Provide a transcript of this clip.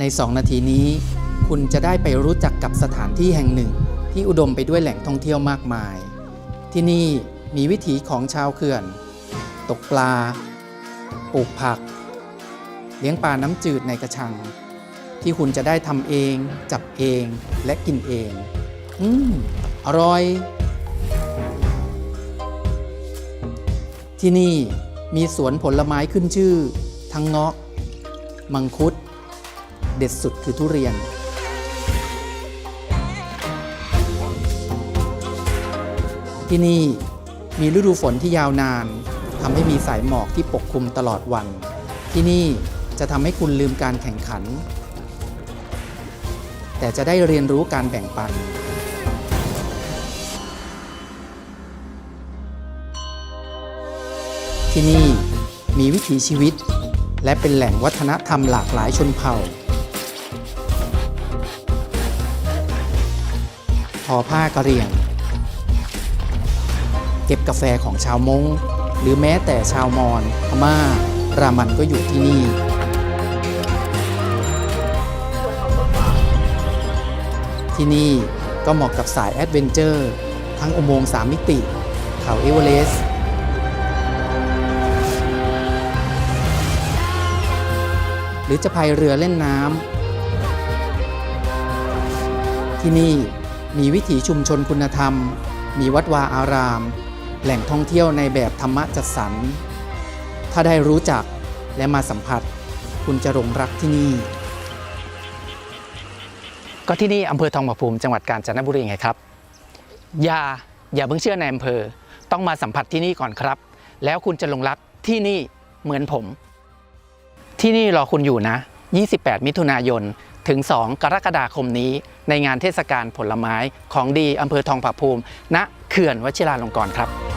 ใน2นาทีนี้ คุณจะได้ไปรู้จักกับสถานที่แห่งหนึ่ง ที่อุดมไปด้วยแหล่งท่องเที่ยวมากมาย ที่นี่มีวิถีของชาวเขื่อน ตกปลา ปลูกผัก เลี้ยงปลาน้ำจืดในกระชัง ที่คุณจะได้ทำเอง จับเองและกินเอง อืม อร่อย ที่นี่มีสวนผลไม้ขึ้นชื่อ ทั้งเงาะ มังคุด เด็ดสุดคือทุเรียน ที่นี่มีฤดูฝนที่ยาวนานทำให้มีสายหมอกที่ปกคลุมตลอดวัน ที่นี่จะทำให้คุณลืมการแข่งขัน แต่จะได้เรียนรู้การแบ่งปันที่นี่มีวิถีชีวิต และเป็นแหล่งวัฒนธรรมหลากหลายชนเผ่า อผ้ากะเหรี่ยง เก็บกาแฟของชาวมง้งหรือแม้แต่ชาวมอญพม่า รามันก็อยู่ที่นี่ ที่นี่ก็เหมาะกับสายแอดเวนเจอร์ ทั้งอุโมงค์สามมิติ เขาเอเวอเรสต์หรือจะพายเรือเล่นน้ำที่นี่ มีวิถีชุมชนคุณธรรม มีวัดวาอาราม แหล่งท่องเที่ยวในแบบธรรมะจัดสรร ถ้าได้รู้จักและมาสัมผัส คุณจะหลงรักที่นี่ ก็ที่นี่อำเภอทองผาภูมิจังหวัดกาญจนบุรีไงครับ อย่าอย่าเพิ่งเชื่อในอำเภอ ต้องมาสัมผัสที่นี่ก่อนครับ แล้วคุณจะหลงรักที่นี่เหมือนผม ที่นี่รอคุณอยู่นะ 28 มิถุนายน ถึง 2 กรกฎาคมนี้ในงานเทศกาลผลไม้ของดีอำเภอทองผาภูมิ ณเขื่อนวชิราลงกรณ์ครับ